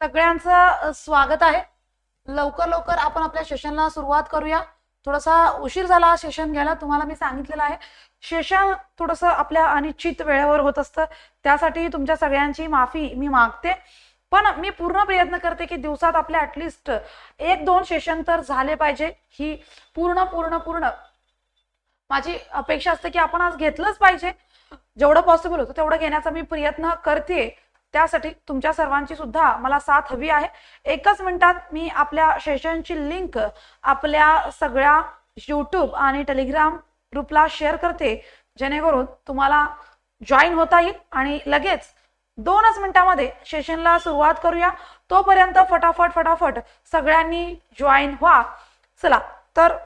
सगळ्यांचं स्वागत आहे. लवकर लवकर आपण आपल्या सेशनला सुरुवात करूया. थोडासा उशीर झाला सेशन घ्यायला तुम्हाला मी सांगितलेलं आहे. सेशन थोडंसं आपल्या अनिश्चित वेळेवर होत असतं. त्यासाठी तुमच्या सगळ्यांची माफी मी मागते. पण मी पूर्ण प्रयत्न करते की दिवसात आपले ऍटलिस्ट एक दोन सेशन तर झाले पाहिजे. ही पूर्ण पूर्ण पूर्ण माझी अपेक्षा असते की आपण आज घेतलंच पाहिजे. जेवढं पॉसिबल होतं तेवढं घेण्याचा मी प्रयत्न करते. त्यासाठी तुमच्या सर्वांची सुद्धा मला साथ हवी आहे. एकच मिनिटात मी आपल्या सेशनची लिंक आपल्या सगळ्या यूट्यूब आणि टेलिग्राम ग्रुपला शेअर करते. जेणेकरून तुम्हाला जॉईन होता येईल आणि लगेच दोनच मिनिटामध्ये सेशनला सुरुवात करूया. तोपर्यंत फटाफट फटाफट सगळ्यांनी जॉईन व्हा. चला तर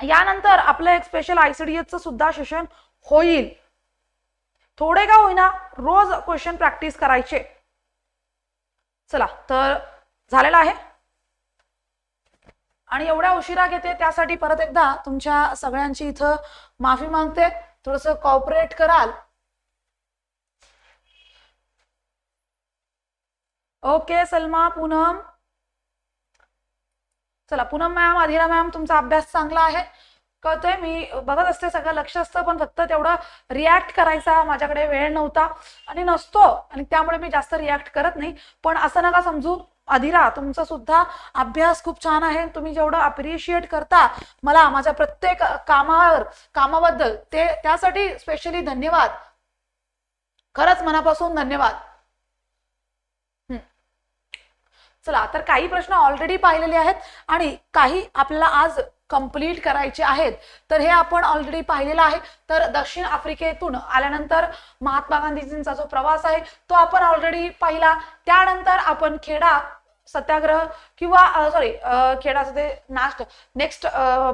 यानंतर आपलं एक स्पेशल आयसीडीएसचं सुद्धा सेशन होईल. थोडे का होईना रोज क्वेश्चन प्रॅक्टिस करायचे. चला तर झालेलं आहे. आणि एवढ्या उशिरा घेते त्यासाठी परत एकदा तुमच्या सगळ्यांची इथं माफी मागते. थोडस कॉपरेट कराल. ओके सलमा पूनम. चला पूनम मॅम अधिरा मॅम तुमचा अभ्यास चांगला आहे. कळतोय मी बघत असते सगळं लक्ष असतं पण फक्त तेवढं रिॲक्ट करायचा माझ्याकडे वेळ नव्हता. आणि नसतो आणि त्यामुळे मी जास्त रिॲक्ट करत नाही. पण असं नका समजू अधिरा तुमचा सुद्धा अभ्यास खूप छान आहे. तुम्ही जेवढं अप्रिशिएट करता मला माझ्या प्रत्येक कामावर कामाबद्दल ते त्यासाठी स्पेशली धन्यवाद. खरंच मनापासून धन्यवाद. चला तर काही प्रश्न ऑलरेडी पाहिलेले आहेत. आणि काही आपल्याला आज कंप्लीट करायचे आहेत. तर हे आपण ऑलरेडी पाहिलेलं आहे. तर दक्षिण आफ्रिकेतून आल्यानंतर महात्मा गांधीजींचा जो प्रवास आहे तो आपण ऑलरेडी पाहिला. त्यानंतर आपण खेडा सत्याग्रह किंवा सॉरी खेडाचं ते नास्ट नेक्स्ट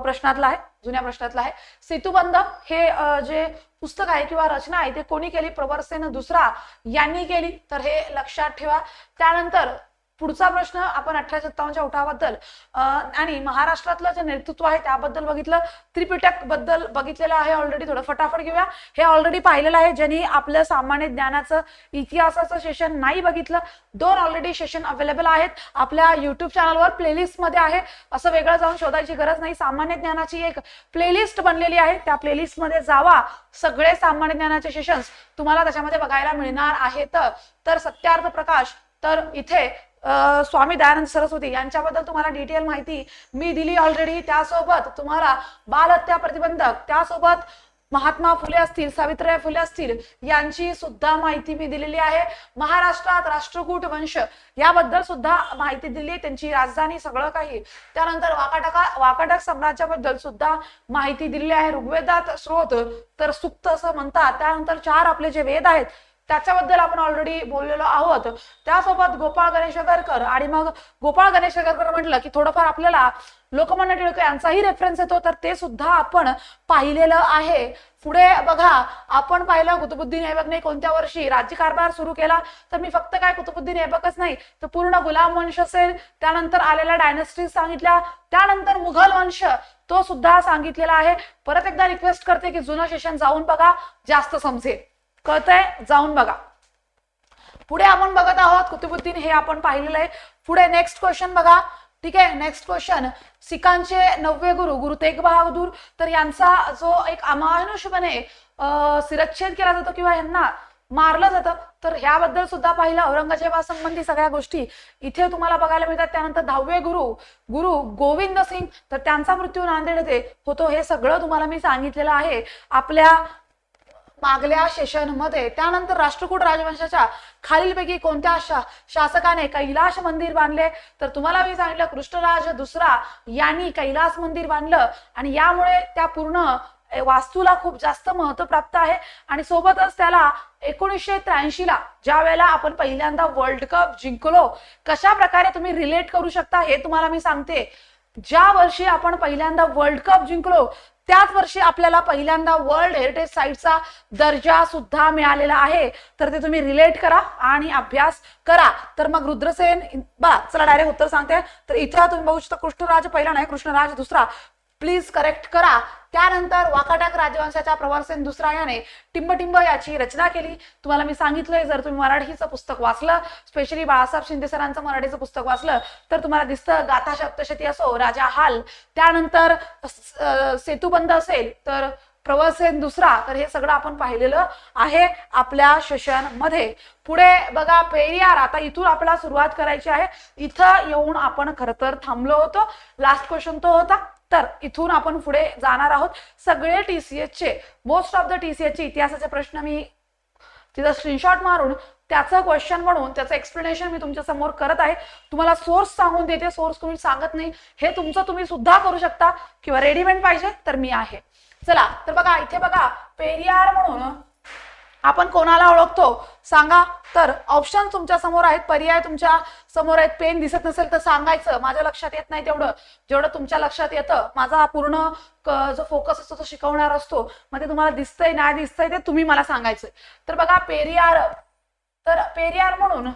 प्रश्नातला आहे जुन्या प्रश्नातला आहे. सेतुबंध हे जे पुस्तक आहे किंवा रचना आहे ते कोणी केली? प्रवरसेन दुसरा यांनी केली. तर हे लक्षात ठेवा. त्यानंतर पुढचा प्रश्न आपण अठराशे सत्तावन्नच्या उठावाबद्दल आणि महाराष्ट्रातलं जे नेतृत्व आहे त्याबद्दल बघितलं. त्रिपिटकबद्दल बघितलेलं आहे ऑलरेडी थोडं फटाफट घेऊया. हे ऑलरेडी पाहिलेलं आहे ज्यांनी आपलं सामान्य ज्ञानाचं इतिहासाचं सेशन नाही बघितलं दोन ऑलरेडी सेशन अवेलेबल आहेत. आपल्या युट्यूब चॅनलवर प्लेलिस्टमध्ये आहे. असं वेगळं जाऊन शोधायची गरज नाही. सामान्य ज्ञानाची एक प्लेलिस्ट बनलेली आहे. त्या प्लेलिस्टमध्ये जावा. सगळे सामान्य ज्ञानाचे सेशन्स तुम्हाला त्याच्यामध्ये बघायला मिळणार आहेत. तर सत्यार्थ प्रकाश तर इथे स्वामी दयानंद सरस्वती यांच्याबद्दल तुम्हाला डिटेल माहिती मी दिली ऑलरेडी त्यासोबत तुम्हाला बालहत्या प्रतिबंधक त्यासोबत महात्मा फुले असतील सावित्रीबाई फुले असतील यांची सुद्धा माहिती मी दिलेली आहे. महाराष्ट्रात राष्ट्रकूट वंश याबद्दल सुद्धा माहिती दिली त्यांची राजधानी सगळं काही. त्यानंतर वाकाटका वाकाटक साम्राज्याबद्दल सुद्धा माहिती दिलेली आहे. ऋग्वेदात स्रोत तर सुप्त असं म्हणतात. त्यानंतर चार आपले जे वेद आहेत त्याच्याबद्दल आपण ऑलरेडी बोललेलो आहोत. त्यासोबत गोपाळ गणेश आणि मग गोपाळ गणेश आगरकर म्हटलं की थोडंफार आपल्याला लोकमान्य टिळक यांचाही रेफरन्स येतो तर ते सुद्धा आपण पाहिलेलं आहे. पुढे बघा आपण पाहिलं कुतुबुद्दीन ऐबकने कोणत्या वर्षी राज्यकारभार सुरू केला? तर मी फक्त काय कुतुबुद्दीन ऐबकच नाही तर पूर्ण गुलाम वंश असेल त्यानंतर आलेल्या डायनेस्टीज सांगितल्या त्यानंतर मुघल वंश तो सुद्धा सांगितलेला आहे. परत एकदा रिक्वेस्ट करते की जुनं सेशन जाऊन बघा जास्त समजेल. कळतंय? जाऊन बघा. पुढे आपण बघत आहोत कुतुबुद्दीन हे आपण पाहिलेलं आहे. पुढे नेक्स्ट क्वेश्चन बघा. ठीक आहे? नेक्स्ट क्वेश्चन सिखांचे नववे गुरु गुरु तेग बहादूर. तर यांचा जो एक अमानुषपणे सिरच्छेद केला जातो किंवा यांना मारलं जातं तर ह्याबद्दल सुद्धा पाहिलं. औरंगजेबासंबंधी सगळ्या गोष्टी इथे तुम्हाला बघायला मिळतात. त्यानंतर दहावे गुरु गुरु गोविंद सिंग. तर त्यांचा मृत्यू नांदेड येथे होतो. हे सगळं तुम्हाला मी सांगितलेलं आहे. आपल्या मागल्या सेशनमध्ये. त्यानंतर राष्ट्रकूट राजवंशाच्या खालीलपैकी कोणत्या शा शासकाने कैलाश मंदिर बांधले? तर तुम्हाला मी सांगितलं कृष्णराज दुसरा यांनी कैलास मंदिर बांधलं आणि यामुळे त्या पूर्ण वास्तूला खूप जास्त महत्त्व प्राप्त आहे. आणि सोबतच त्याला एकोणीसशे त्र्याऐंशी ला ज्या वेळेला आपण पहिल्यांदा वर्ल्ड कप जिंकलो कशा प्रकारे तुम्ही रिलेट करू शकता हे तुम्हाला मी सांगते. ज्या वर्षी आपण पहिल्यांदा वर्ल्ड कप जिंकलो त्याच वर्षी आपल्याला पहिल्यांदा वर्ल्ड हेरिटेज साईटचा दर्जा सुद्धा मिळालेला आहे. तर ते तुम्ही रिलेट करा आणि अभ्यास करा. तर मग रुद्रसेन बा चला डायरेक्ट उत्तर सांगते. तर इथं तुम्ही बघू शकता कृष्णराज पहिला नाही कृष्णराज दुसरा. प्लीज करेक्ट करा. त्यानंतर वाकाटक राजवंशाच्या प्रवासेन दुसरा याने टिंबटिंब याची रचना केली. तुम्हाला मी सांगितलंय जर तुम्ही मराठीचं पुस्तक वाचलं स्पेशली बाळासाहेब शिंदे सरांचं मराठीचं पुस्तक वाचलं तर तुम्हाला दिसतं गाथा सप्तशती असो राजा हाल. त्यानंतर सेतुबंद असेल तर प्रवासेन दुसरा. तर हे सगळं आपण पाहिलेलं आहे आपल्या सेशनमध्ये पुढे बघा पेरियार. आता इथून आपल्याला सुरुवात करायची आहे. इथं येऊन आपण खरं तर थांबलो होतो. लास्ट क्वेश्चन तो होता. तर इथून आपण पुढे जाणार आहोत. सगळे टीसीएच चे मोस्ट ऑफ द टीसीएच चे इतिहासाचे प्रश्न मी तिथं स्क्रीनशॉट मारून त्याचं क्वेश्चन म्हणून त्याचं एक्सप्लेनेशन मी तुमच्यासमोर करत आहे. तुम्हाला सोर्स सांगून देते सोर्स कोणी सांगत नाही. हे तुमचं तुम्ही सुद्धा करू शकता किंवा रेडीमेड पाहिजे तर मी आहे. चला तर बघा इथे बघा पेरियार म्हणून आपण कोणाला ओळखतो? सांगा. तर ऑप्शन तुमच्यासमोर आहेत पर्याय तुमच्यासमोर आहेत. पेन दिसत नसेल तर सांगायचं. माझ्या लक्षात येत नाही तेवढं. जेवढं तुमच्या लक्षात येतं माझा पूर्ण जो फोकस असतो तो शिकवणार असतो. मग ते तुम्हाला दिसतंय नाही दिसतंय ते तुम्ही मला सांगायचं तर बघा पेरियार तर पेरियार म्हणून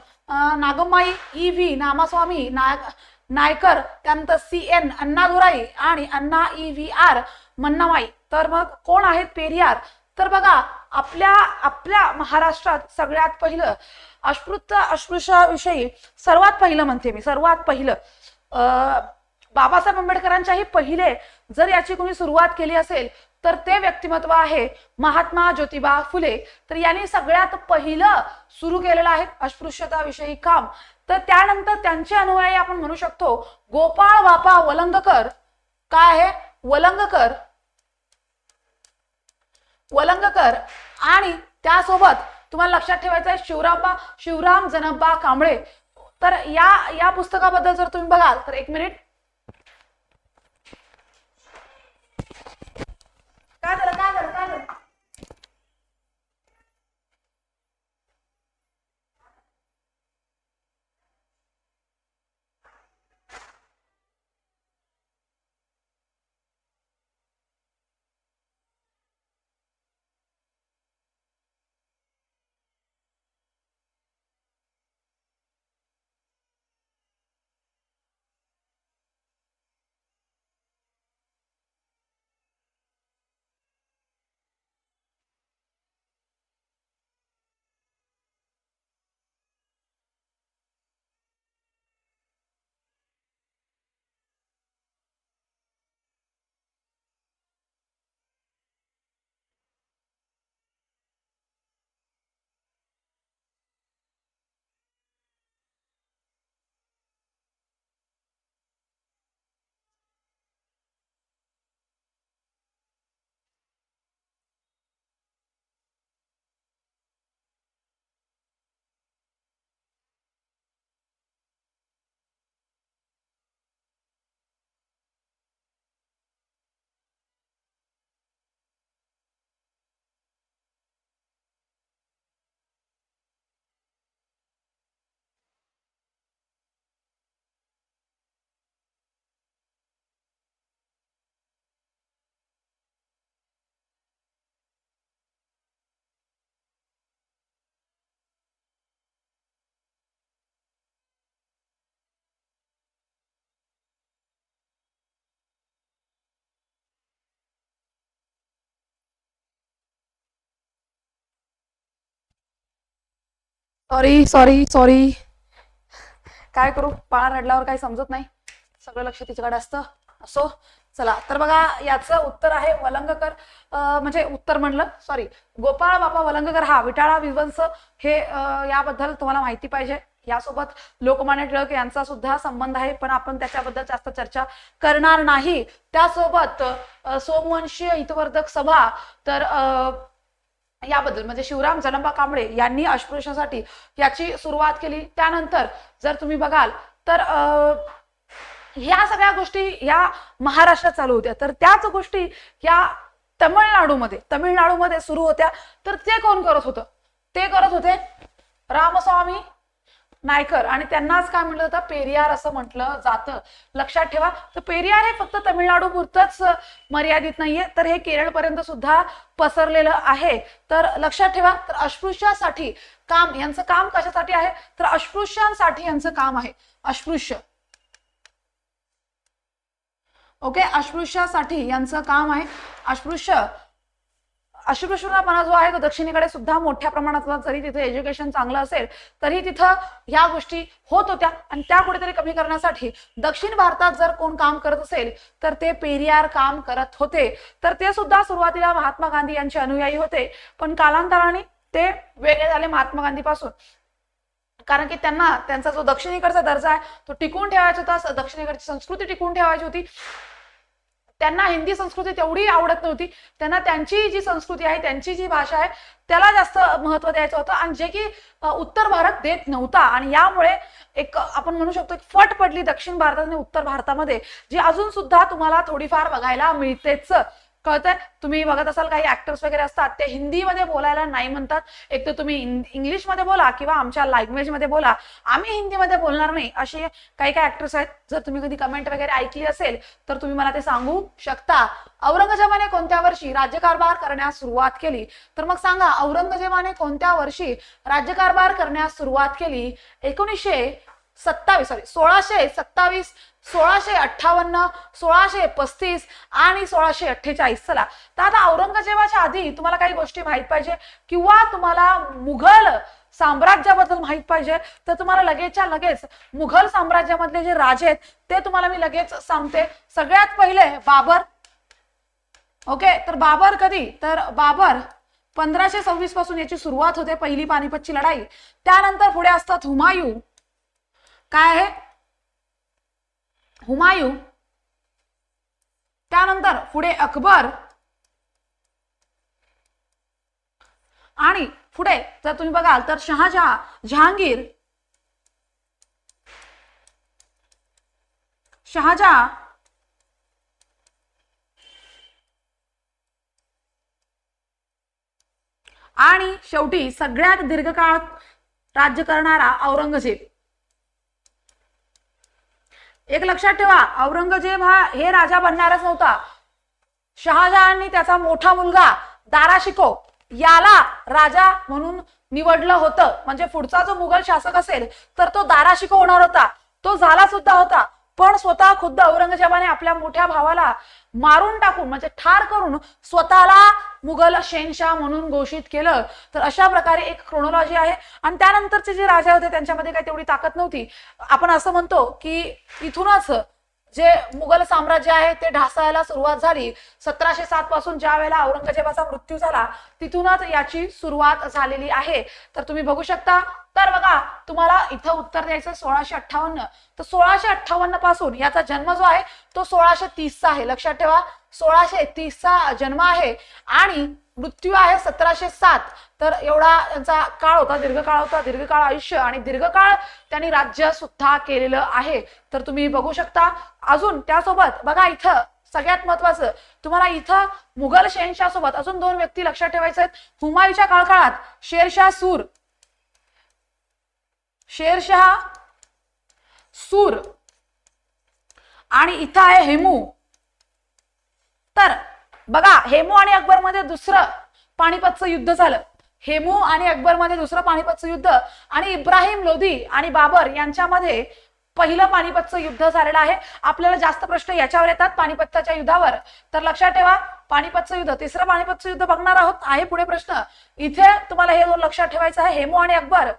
नागम्माई ई व्ही नामास्वामी नाग नायकर त्यानंतर सी एन अण्णादुराई आणि Anna E V R Maniammai. तर मग कोण आहेत पेरियार? तर बघा आपल्या आपल्या महाराष्ट्रात सगळ्यात पहिलं अस्पृत्य अस्पृश्याविषयी सर्वात पहिलं म्हणते मी सर्वात पहिलं बाबासाहेब आंबेडकरांच्याही पहिले जर याची कोणी सुरुवात केली असेल तर ते व्यक्तिमत्व आहे महात्मा ज्योतिबा फुले. तर यांनी सगळ्यात पहिलं सुरू केलेलं आहे अस्पृश्यताविषयी काम. तर त्यानंतर त्यांचे अनुयायी आपण म्हणू शकतो गोपाळ बापा वलंगकर. काय आहे? वलंगकर. वलंगकर आणि त्यासोबत तुम्हाला लक्षात ठेवायचं आहे शिवरामबा शिवराम जनब्बा कांबळे. तर या या पुस्तकाबद्दल जर तुम्ही बघाल तर एक मिनिट. काय झालं काय झालं काय झालं? सॉरी सॉरी सॉरी काय करू? पाळा रडल्यावर काही समजत नाही. सगळं लक्ष तिच्याकडे असतं. असो. चला तर बघा याचं उत्तर आहे वलंगकर. म्हणजे उत्तर म्हणलं. सॉरी गोपाळ बापा वलंगकर. हा विटाळा विध्वंस. हे याबद्दल तुम्हाला माहिती पाहिजे. यासोबत लोकमान्य टिळक यांचा सुद्धा संबंध आहे पण आपण त्याच्याबद्दल जास्त चर्चा करणार नाही. त्यासोबत सोमवंशीय हितवर्धक सभा तर अं, याबद्दल म्हणजे शिवराम जनंबा कांबळे यांनी अस्पृश्यासाठी याची सुरुवात केली. त्यानंतर जर तुम्ही बघाल तर अं, ह्या सगळ्या गोष्टी ह्या महाराष्ट्रात चालू होत्या. तर त्याच गोष्टी या तमिळनाडूमध्ये तमिळनाडूमध्ये सुरू होत्या. तर ते कोण करत होतं? ते करत होते रामस्वामी नायकर. आणि त्यांनाच काय म्हटलं होतं पेरियार असं म्हटलं जातं. लक्षात ठेवा. तर पेरियार हे फक्त तमिळनाडू पुरतच मर्यादित नाहीये. तर हे केरळपर्यंत सुद्धा पसरलेलं आहे. तर लक्षात ठेवा. तर अस्पृश्यासाठी काम यांचं काम कशासाठी आहे? तर अस्पृश्यांसाठी यांचं काम आहे. अस्पृश्य. ओके? अस्पृश्यासाठी यांचं काम आहे. अस्पृश्य. अस्पृश्यपणा जो आहे तो दक्षिणेकडे सुद्धा मोठ्या प्रमाणात जरी तिथे एज्युकेशन चांगलं असेल तरी तिथं ह्या गोष्टी होत होत्या. आणि त्या कुठेतरी कमी करण्यासाठी दक्षिण भारतात जर कोण काम करत असेल तर ते पेरियार काम करत होते. तर ते सुद्धा सुरुवातीला महात्मा गांधी यांचे अनुयायी होते. पण कालांतराने ते वेगळे झाले महात्मा गांधीपासून. कारण की त्यांना त्यांचा जो दक्षिणेकडचा दर्जा आहे तो टिकून ठेवायचा होता. दक्षिणेकडची संस्कृती टिकून ठेवायची होती. त्यांना हिंदी संस्कृती तेवढी आवडत नव्हती. त्यांना त्यांची जी संस्कृती आहे त्यांची जी भाषा आहे त्याला जास्त महत्त्व द्यायचं होतं आणि जे की उत्तर भारत देत नव्हता. आणि यामुळे एक आपण म्हणू शकतो एक फट पडली दक्षिण भारतात आणि उत्तर भारतामध्ये जी अजून सुद्धा तुम्हाला थोडीफार बघायला मिळतेच. कळतंय? तुम्ही बघत असाल काही ऍक्टर्स वगैरे असतात ते हिंदीमध्ये बोलायला नाही म्हणतात. एक तर तुम्ही इंग्लिशमध्ये बोला किंवा आमच्या लँग्वेजमध्ये बोला. आम्ही हिंदीमध्ये बोलणार नाही. असे काही काही ऍक्टर्स आहेत जर तुम्ही कधी कमेंट वगैरे ऐकली असेल तर तुम्ही मला ते सांगू शकता. औरंगजेबाने कोणत्या वर्षी राज्यकारभार करण्यास सुरुवात केली? तर मग सांगा औरंगजेबाने कोणत्या वर्षी राज्यकारभार करण्यास सुरुवात केली? एकोणीसशे सत्तावीस सॉरी सोळाशे सत्तावीस सोळाशे अठ्ठावन्न सोळाशे पस्तीस आणि सोळाशे अठ्ठेचाळीस. चला तर आता औरंगजेबाच्या आधी तुम्हाला काही गोष्टी माहीत पाहिजे किंवा तुम्हाला मुघल साम्राज्याबद्दल माहीत पाहिजे तर तुम्हाला लगेचच्या लगेच मुघल साम्राज्यामधले जे राजे आहेत ते तुम्हाला मी लगेच सांगते. सगळ्यात पहिले बाबर. ओके तर बाबर कधी? तर बाबर पंधराशे सव्वीसपासून याची सुरुवात होते पहिली पानिपतची लढाई. त्यानंतर पुढे असतात हुमायूं काय आहे? हुमायू त्यानंतर पुढे अकबर. आणि पुढे जर तुम्ही बघाल तर शहाजहा जहांगीर. शहाजहा. आणि शेवटी सगळ्यात दीर्घकाळ राज्य करणारा औरंगजेब. एक लक्षात ठेवा औरंगजेब हा हे राजा बनणारच नव्हता. शहाजहाननी त्याचा मोठा मुलगा दारा शिको याला राजा म्हणून निवडलं होतं. म्हणजे पुढचा जो मुघल शासक असेल तर तो दारा शिको होणार होता. तो झाला सुद्धा होता. पण स्वतः खुद्द औरंगजेबाने आपल्या मोठ्या भावाला मारून टाकून म्हणजे ठार करून स्वतःला मुघल शेनशाह म्हणून घोषित केलं. तर अशा प्रकारे एक क्रोनॉलॉजी आहे. आणि त्यानंतरचे जे राजा होते त्यांच्यामध्ये काही तेवढी ताकद नव्हती. आपण असं म्हणतो की इथूनच जे मुघल साम्राज्य आहे ते ढासायला सुरुवात झाली. सतराशे सात पासून ज्या वेळेला औरंगजेबाचा मृत्यू झाला तिथूनच याची सुरुवात झालेली आहे. तर तुम्ही बघू शकता. तर बघा तुम्हाला इथं उत्तर द्यायचं सोळाशे अठ्ठावन्न. तर सोळाशे अठ्ठावन्नपासून याचा जन्म जो आहे तो सोळाशे तीसचा आहे. लक्षात ठेवा सोळाशे तीसचा जन्म आहे. आणि मृत्यू आहे सतराशे सात. तर एवढा त्यांचा काळ होता दीर्घकाळ होता दीर्घकाळ आयुष्य आणि दीर्घकाळ त्यांनी राज्य सुद्धा केलेलं आहे. तर तुम्ही बघू शकता अजून त्यासोबत बघा इथं सगळ्यात महत्वाचं तुम्हाला इथं मुघल शहनशाह सोबत अजून दोन व्यक्ती लक्षात ठेवायचे आहेत. हुमायूच्या काळकाळात शेरशाह सूर शेरशाह सूर आणि इथं आहे हेमू. तर बघा हेमू आणि अकबरमध्ये दुसरं पानिपतचं युद्ध झालं. हेमू आणि अकबरमध्ये दुसरं पानिपतचं युद्ध आणि इब्राहिम लोधी आणि बाबर यांच्यामध्ये पहिलं पानिपतचं युद्ध झालेलं आहे. आपल्याला जास्त प्रश्न याच्यावर येतात पानिपतच्या युद्धावर. तर लक्षात ठेवा पानिपतचं युद्ध तिसरं पानिपतचं युद्ध बघणार आहोत. आहे पुढे प्रश्न. इथे तुम्हाला हे दोन लक्षात ठेवायचं आहे. हेमू आणि अकबर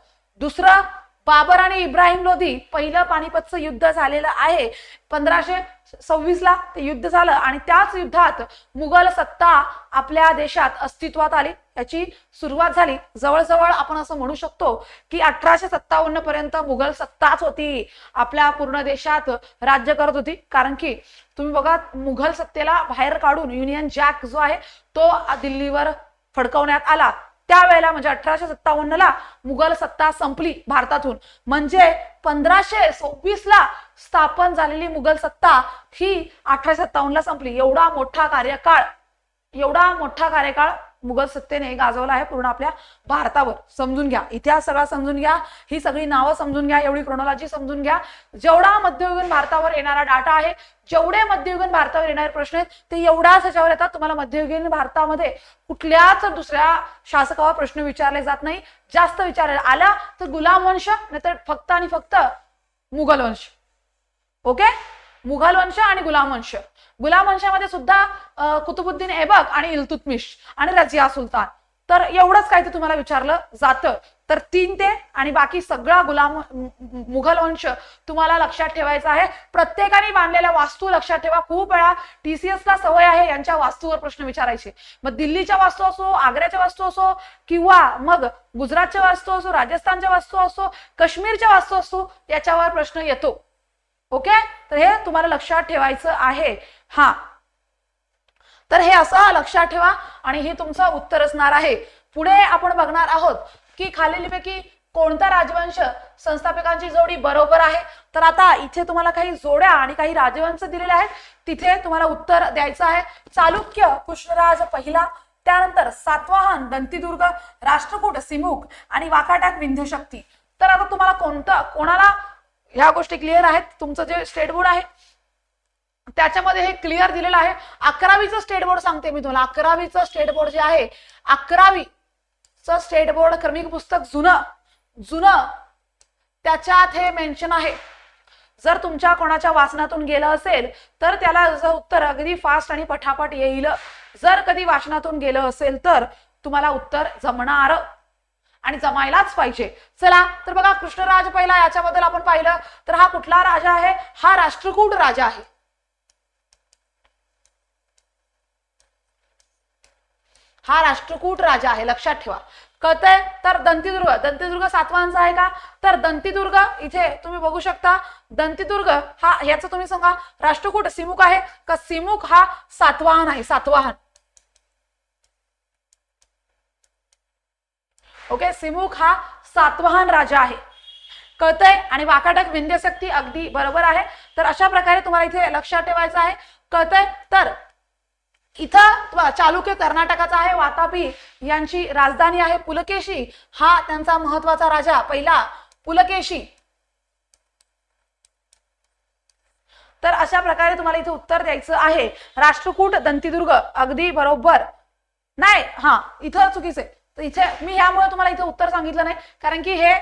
दुसरं बाबर आणि इब्राहिम लोधी पहिलं पानिपतचं युद्ध झालेलं आहे. पंधराशे सव्वीसला ते युद्ध झालं आणि त्याच युद्धात मुघल सत्ता आपल्या देशात अस्तित्वात आली. याची सुरुवात झाली. जवळजवळ आपण असं म्हणू शकतो की अठराशे सत्तावन्न पर्यंत मुघल सत्ताच होती. आपल्या पूर्ण देशात राज्य करत होती. कारण की तुम्ही बघा मुघल सत्तेला बाहेर काढून युनियन जॅक जो आहे तो दिल्लीवर फडकवण्यात आला. त्यावेळेला म्हणजे अठराशे सत्तावन्न ला मुघल सत्ता संपली भारतातून. म्हणजे पंधराशे सव्वीस ला स्थापन झालेली मुघल सत्ता ही अठराशे सत्तावन्नला संपली. एवढा मोठा कार्यकाळ एवढा मोठा कार्यकाळ मुघल सत्तेने गाजवला आहे पूर्ण आपल्या भारतावर. समजून घ्या. इतिहास सगळा समजून घ्या. ही सगळी नावं समजून घ्या. एवढी क्रोनॉलॉजी समजून घ्या. जेवढा मध्ययुगीन भारतावर येणारा डाटा आहे जेवढे मध्ययुगीन भारतावर येणारे प्रश्न आहेत ते एवढाच ह्याच्यावर येतात. तुम्हाला मध्ययुगीन भारतामध्ये कुठल्याच दुसऱ्या शासकावर प्रश्न विचारले जात नाही. जास्त विचारले आला तर गुलाम वंश नाहीतर फक्त आणि फक्त मुघल वंश. ओके? मुघल वंश आणि गुलाम वंश. गुलाम वंशामध्ये सुद्धा कुतुबुद्दीन ऐबक आणि इल्तुतमिश आणि रजिया सुलतान. तर एवढंच काय ते तुम्हाला विचारलं जातं. तर तीन ते आणि बाकी सगळा गुलाम मुघल वंश तुम्हाला लक्षात ठेवायचा आहे. प्रत्येकाने बांधलेल्या वास्तू लक्षात ठेवा. खूप वेळा टीसीएस ला सवय आहे यांच्या वास्तूवर प्रश्न विचारायचे. मग दिल्लीच्या वास्तू असो आग्र्याच्या वास्तू असो किंवा मग गुजरातच्या वास्तू असो राजस्थानच्या वास्तू असो काश्मीरच्या वास्तू असो याच्यावर प्रश्न येतो. ओके? तर हे तुम्हाला लक्षात ठेवायचं आहे. हा. तर हे असं लक्षात ठेवा आणि हे तुमचं उत्तर असणार आहे. पुढे आपण बघणार आहोत की खालीलपैकी कोणता राजवंश संस्थापकांची जोडी बरोबर आहे? तर आता इथे तुम्हाला काही जोड्या आणि काही राजवंश दिलेले आहेत. तिथे तुम्हाला उत्तर द्यायचं आहे. चालुक्य कृष्णराज पहिला त्यानंतर सातवाहन दंतीदुर्ग राष्ट्रकूट सिमुख आणि वाकाटाक विंध्यशक्ती. तर आता तुम्हाला कोणतं कोणाला ह्या गोष्टी क्लिअर आहेत. तुमचं जे स्टेट बोर्ड आहे त्याच्यामध्ये हे क्लिअर दिलेलं आहे. अकरावीचं स्टेट बोर्ड सांगते मी तुम्हाला. अकरावीचं स्टेट बोर्ड जे आहे अकरावीचं स्टेट बोर्ड क्रमिक पुस्तक जुनं जुनं त्याच्यात हे मेन्शन आहे. जर तुमच्या कोणाच्या वाचनातून गेलं असेल तर त्याला जर उत्तर अगदी फास्ट आणि पठापट येईल. जर कधी वाचनातून गेलं असेल तर तुम्हाला उत्तर जमणार. आणि जमायलाच पाहिजे. चला तर बघा कृष्णराज पहिला याच्याबद्दल आपण पाहिलं. तर हा कुठला राजा आहे? हा राष्ट्रकूट राजा आहे. हा राष्ट्रकूट राजा आहे लक्षात ठेवा. कळतंय तर दंतीदुर्ग. दंतीदुर्ग सातवांचा आहे का? तर दंतीदुर्ग इथे तुम्ही बघू शकता. दंतीदुर्ग हा याचं तुम्ही सांगा. राष्ट्रकूट सिमुख आहे का? सिमुख हा सातवाहन आहे सातवाहन. ओके सिमुख हा सातवाहन राजा आहे. कळतंय? आणि वाकाटक विंध्यशक्ती अगदी बरोबर आहे. तर अशा प्रकारे तुम्हाला इथे लक्षात ठेवायचं आहे. कळतंय? तर इथं चालुक्य कर्नाटकाचा आहे. वातापी यांची राजधानी आहे पुलकेशी. हा त्यांचा महत्त्वाचा राजा. पहिला पुलकेशी. तर अशा प्रकारे तुम्हाला इथे उत्तर द्यायचं आहे. राष्ट्रकूट दंतीदुर्ग. अगदी बरोबर. नाही हा इथं चुकीचं आहे. तर इथे मी ह्यामुळे तुम्हाला इथे उत्तर सांगितलं नाही. कारण की हे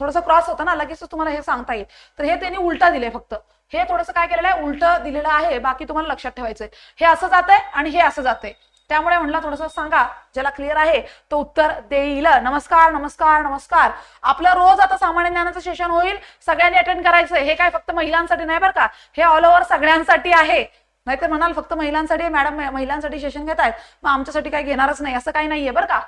थोडंसं क्रॉस होतं ना लगेच तुम्हाला हे सांगता येईल. तर हे त्यांनी उलटा दिले फक्त. हे थोडंसं काय केलेलं आहे? उलट दिलेलं आहे. बाकी तुम्हाला लक्षात ठेवायचंय. हे असं जातंय आणि हे असं जाते त्यामुळे म्हणला थोडंसं सांगा. ज्याला क्लिअर आहे तो उत्तर देईल. नमस्कार नमस्कार नमस्कार. आपलं रोज आता सामान्य ज्ञानाचं सेशन होईल. सगळ्यांनी अटेंड करायचंय. हे काय फक्त महिलांसाठी नाही बरं का? हे ऑल ओव्हर सगळ्यांसाठी आहे. नाहीतर म्हणाल फक्त महिलांसाठी मॅडम महिलांसाठी सेशन घेत आहेत मग आमच्यासाठी काही घेणारच नाही. असं काही नाहीये बरं का?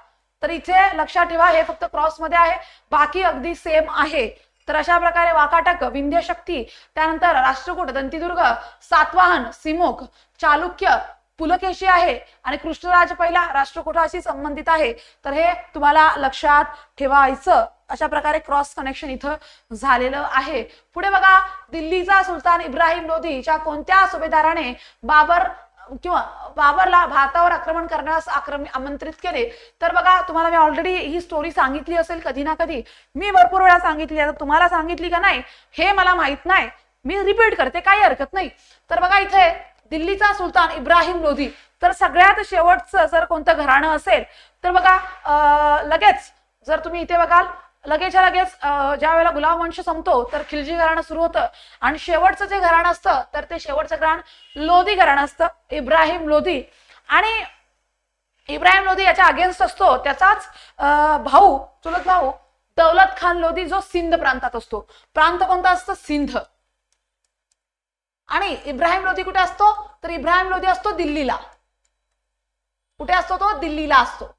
तर इथे लक्षात ठेवा हे फक्त क्रॉसमध्ये आहे. बाकी अगदी सेम आहे. तर अशा प्रकारे वाकाटक विंध्यशक्ती त्यानंतर राष्ट्रकूट दंतीदुर्ग सातवाहन सिमोख चालुक्य पुलकेशी आहे. आणि कृष्णराज पहिला राष्ट्रकूटाशी संबंधित आहे. तर हे तुम्हाला लक्षात ठेवायचं. अशा प्रकारे क्रॉस कनेक्शन इथं झालेलं आहे. पुढे बघा दिल्लीचा सुलतान इब्राहिम लोधीच्या कोणत्या सुभेदाराने बाबर किंवा बाबरला भारतावर आक्रमण करण्यास आक्रम आमंत्रित केले तर बघा तुम्हाला मी ऑलरेडी ही स्टोरी सांगितली असेल कधी ना कधी. मी भरपूर वेळा सांगितली आता तुम्हाला सांगितली का नाही हे मला माहीत नाही. मी रिपीट करते काही हरकत नाही. तर बघा इथे दिल्लीचा सुलतान इब्राहिम लोधी. तर सगळ्यात शेवटचं जर कोणतं घराणं असेल तर बघा लगेच जर तुम्ही इथे बघाल लगेचच्या लगेच ज्या वेळेला गुलाम वंश संपतो तर खिलजी घराणं सुरू होतं. आणि शेवटचं जे घराणं असतं तर ते शेवटचं घराण लोधी घराणं असतं. इब्राहिम लोधी. आणि इब्राहिम लोधी याच्या अगेन्स्ट असतो त्याचाच भाऊ चुलत भाऊ दौलत खान लोधी जो सिंध प्रांतात असतो. प्रांत कोणता असतो? सिंध. आणि इब्राहिम लोधी कुठे असतो? तर इब्राहिम लोधी असतो दिल्लीला. कुठे असतो तो? दिल्लीला असतो.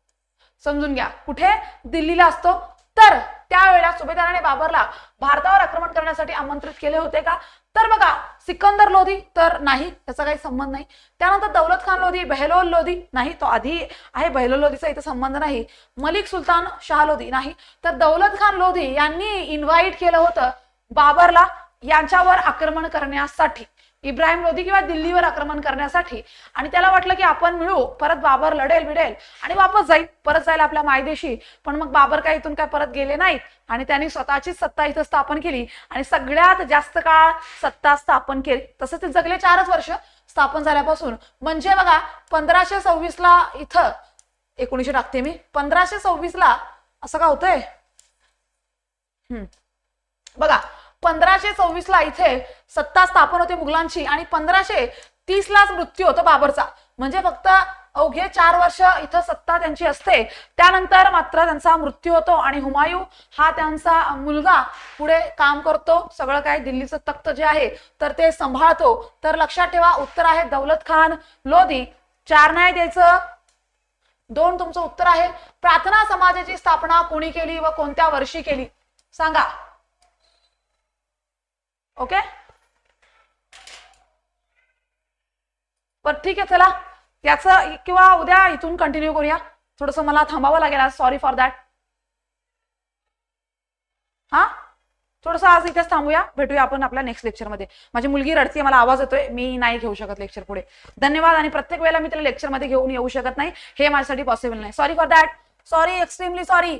समजून घ्या. कुठे? दिल्लीला असतो. तर त्यावेळेला सुभेदाराने बाबरला भारतावर आक्रमण करण्यासाठी आमंत्रित केले होते का? तर बघा सिकंदर लोधी तर नाही त्याचा काही संबंध नाही. त्यानंतर दौलत खान लोधी बहलोल लोधी नाही तो आधी आहे बहलोल लोधीचा इथे संबंध नाही. मलिक सुलतान शाह लोधी नाही. तर दौलत खान लोधी यांनी इन्व्हाइट केलं होतं बाबरला यांच्यावर आक्रमण करण्यासाठी. इब्राहिम लोधी किंवा दिल्लीवर आक्रमण करण्यासाठी. आणि त्याला वाटलं की आपण मिळू परत बाबर लढेल बिडेल. आणि वापस जाईल परत जाईल आपल्या मायदेशी. पण मग बाबर काय इथून काय परत गेले नाहीत. आणि त्यांनी स्वतःचीच सत्ता इथं स्थापन केली. आणि सगळ्यात जास्त काळ सत्ता स्थापन केली. तसंच ते जगले चारच वर्ष स्थापन झाल्यापासून. म्हणजे बघा पंधराशे सव्वीस ला इथं एकोणीशे टाकते मी पंधराशे सव्वीस ला असं का होतंय? हम्म. बघा पंधराशे सव्वीस ला इथे सत्ता स्थापन होते मुघलांची आणि पंधराशे तीस लाच मृत्यू होतो बाबरचा. म्हणजे फक्त अवघे चार वर्ष इथं सत्ता त्यांची असते. त्यानंतर मात्र त्यांचा मृत्यू होतो आणि हुमायूं हा त्यांचा मुलगा पुढे काम करतो. सगळं काय दिल्लीचं तख्त जे आहे तर ते सांभाळतो. तर लक्षात ठेवा उत्तर आहे दौलत खान लोधी चार नाही द्यायचं. दोन तुमचं उत्तर आहे. प्रार्थना समाजाची स्थापना कोणी केली व कोणत्या वर्षी केली? सांगा. ओके? बर ठीक आहे चला. याचं किंवा उद्या इथून कंटिन्यू करूया. थोडस मला थांबावं लागेल आज. सॉरी फॉर दॅट हा? थोडस आज इथेच थांबूया. भेटूया आपण आपल्या नेक्स्ट लेक्चरमध्ये माझी मुलगी रडतीये मला आवाज येतोय. मी नाही घेऊ शकत लेक्चर पुढे. धन्यवाद आणि प्रत्येक वेळेला मी त्याला लेक्चरमध्ये घेऊन येऊ शकत नाही. हे माझ्यासाठी पॉसिबल नाही. Sorry for that sorry extremely sorry